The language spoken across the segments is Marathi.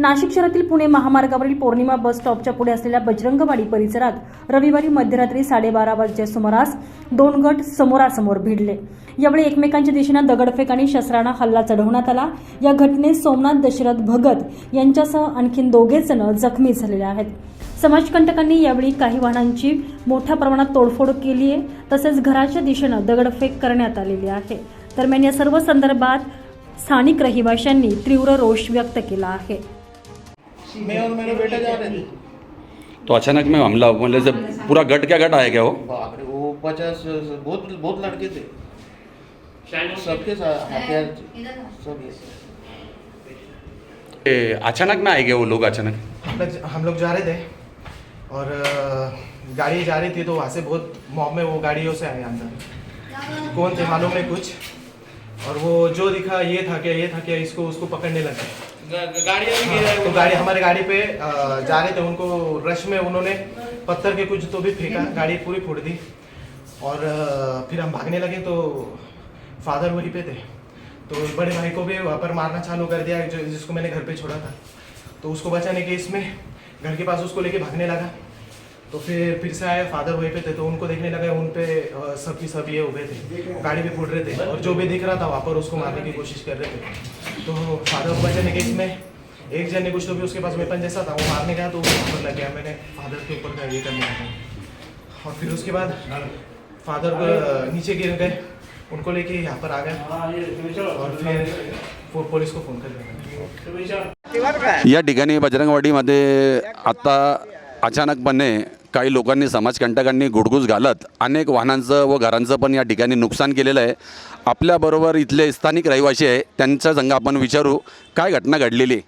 नाशिक शहरातील पुणे महामार्गावरील पौर्णिमा बस स्टॉपच्या पुढे असलेल्या बजरंगवाडी परिसरात रविवारी मध्यरात्री साडेबारा वाजच्या सुमारास दोन गट समोरासमोर भिडले. यावेळी एकमेकांच्या दिशेनं दगडफेक आणि शस्त्रांना हल्ला चढवण्यात आला. या घटनेत सोमनाथ दशरथ भगत यांच्यासह आणखीन दोघे जण जखमी झालेले आहेत. समाजकंटकांनी यावेळी काही वाहनांची मोठ्या प्रमाणात तोडफोड केली आहे. तसेच घराच्या दिशेनं दगडफेक करण्यात आलेली आहे. दरम्यान या सर्व संदर्भात स्थानिक रहिवाशांनी तीव्र रोष व्यक्त केला आहे. मैं और मेरा बेटा जा रहे थे। तो अचानक में हमला मतलब जब पूरा गट क्या गट आया क्या वो? बाप रे वो पचास बहुत बहुत लड़के थे। सबके साथ हथियार सब ये अचानक में आए क्या वो लोग अचानक? हम लोग हम लोग जा रहे थे और गाड़ी जा रही थी तो वहाँ से बहुत मॉब में वो गाड़ियों से आए अंदर। कौन थे मालूम नहीं कुछ। और वो जो दिखा ये था क्या ये था क्या इसको उसको पकड़ने लगे। गाड़ियाँ भी गिरा तो गाड़ी हमारे गाड़ी पे जा रहे थे उनको रश में उन्होंने पत्थर के कुछ तो भी फेंका गाड़ी पूरी फोड़ दी। और फिर हम भागने लगे तो फादर वहीं पे थे। तो बड़े भाई को भी वहाँ पर मारना चालू कर दिया जो जिसको मैंने घर पे छोड़ा था। तो उसको बचाने के इसमें घर के पास उसको लेके भागने लगा। तो फिर फिर से आए फादर वहीं पे थे तो उनको देखने लगा उन पे सबकी सब की सब ये हो उभे थे गाड़ी भी फूट रहे थे और जो भी दिख रहा था वहाँ पर उसको मारने की कोशिश कर रहे थे। तो फादर बचने के इसमें एक जन ने कुछ तो भी उसके पास वेपन जैसा था वो मारने गया तो वो वहाँ पर लग गया मैंने फादर के ऊपर का ये करने लगा। और फिर उसके बाद फादर को नीचे गिर गए उनको लेके यहाँ पर आ गए और फिर पोलीस पुलिस को फ़ोन कर दिया या ठिकाणी बजरंगवाडीमध्ये आत्ता अचानकपणे काही लोकांनी समाजकंटकांनी गुडगुज घालत अनेक वाहनांचं व घरांचं पण या ठिकाणी नुकसान केलेलं आहे. आपल्याबरोबर इथले स्थानिक रहिवासी आहे त्यांच्या संग आपण विचारू काय घटना घडलेली?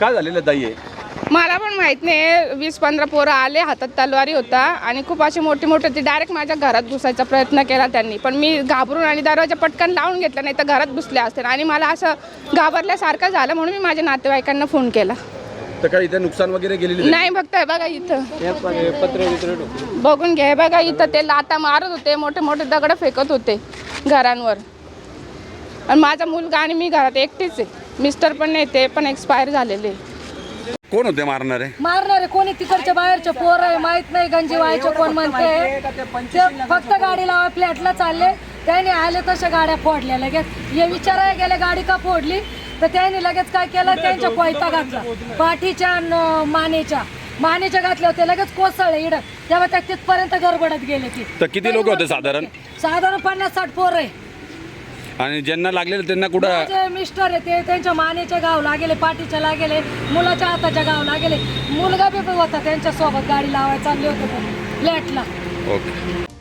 काय झालेलं आहे ताई आहे मला पण माहीत नाही वीस पंधरा पोरं आले हातात तलवारी होता आणि खूप असे मोठे मोठे ते डायरेक्ट माझ्या घरात घुसायचा प्रयत्न केला त्यांनी. पण मी घाबरून आणि दरवाजा पटकन लावून घेतला नाही तर घरात घुसले असते. आणि मला असं घाबरल्यासारखं झालं म्हणून मी माझ्या नातेवाईकांना फोन केला. तर काय इथे नुकसान वगैरे केलेली नाही फक्त हे बघा इथं. बघून घे हे बघा इथं ते लाता मारत होते मोठे मोठे दगड फेकत होते घरांवर. आणि माझा मुलगा आणि मी घरात एकटीच आहे. मिस्टर पण नाही ते पण एक्सपायर झालेले. कोण होते मारणारे? मारणारे कोणी तिकडच्या बाहेरचे पोर आहे माहीत नाही गंजी व्हायचे कोण म्हणते. ते फक्त गाडी लावा फ्लॅटला चालले त्याने आले तशा गाड्या फोडल्या लगेच. हे विचारायला गेले गाडी का फोडली? तर त्याने लगेच काय केलं? त्यांच्या कोयता घातला. पाठीच्या मानेच्या. मानेच्या घातल्या होत्या. लगेच कोसळले इड. तेव्हा त्या तिथपर्यंत गडबडत गेले ती. तर किती लोक होते साधारण? साधारण पन्नास साठ पोर आहे. आणि ज्यांना लागलेलं त्यांना कुठं माझे मिस्टर आहे ते त्यांच्या मानेच्या गाव लागेले पाठीच्या लागेले मुलाच्या हाताच्या गाव लागेले. मुलगा बी होता त्यांच्यासोबत गाडी लावायला चालले होते फ्लॅटला ओके.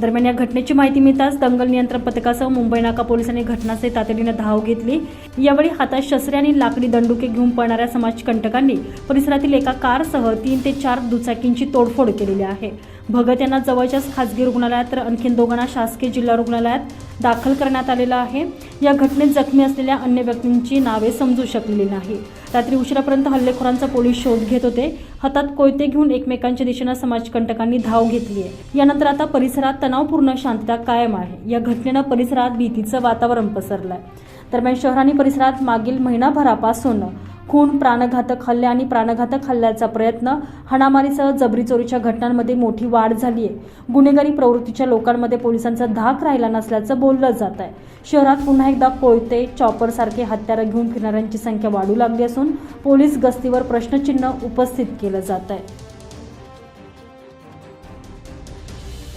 दरम्यान या घटनेची माहिती मिळताच दंगल नियंत्रण पथकासह मुंबई नाका पोलिसांनी घटनास्थळी तातडीनं धाव घेतली. यावेळी हातात शस्त्रे आणि लाकडी दंडुके घेऊन पळणाऱ्या समाजकंटकांनी परिसरातील एका कारसह तीन ते चार दुचाकींची तोडफोड केलेली आहे. भगत यांना जवळच्याच खासगी रुग्णालयात तर आणखीन दोघांना शासकीय जिल्हा रुग्णालयात दाखल करण्यात आलेला आहे. या घटनेत जखमी असलेल्या अन्य व्यक्तींची नावे समजू शकलेली नाही. रात्री उशिरापर्यंत हल्लेखोरांचा पोलीस शोध घेत होते. हातात कोयते घेऊन एकमेकांच्या दिशेनं समाजकंटकांनी धाव घेतली आहे. यानंतर आता परिसरात तणावपूर्ण शांतता कायम आहे. या घटनेनं परिसरात भीतीचं वातावरण पसरलं आहे दरम्यान शहर आणि परिसरात मागील महिनाभरापासून खून प्राणघातक हल्ले आणि प्राणघातक हल्ल्याचा प्रयत्न हाणामारीसह जबरी चोरीच्या घटनांमध्ये मोठी वाढ झाली आहे. गुन्हेगारी प्रवृत्तीच्या लोकांमध्ये पोलिसांचा धाक राहिला नसल्याचं बोललं जात आहे. शहरात पुन्हा एकदा कोयते चॉपरसारखे हत्यारं घेऊन फिरणाऱ्यांची संख्या वाढू लागली असून पोलीस गस्तीवर प्रश्नचिन्ह उपस्थित केलं जात आहे.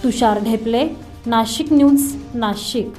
तुषार ढेपले नाशिक न्यूज नाशिक.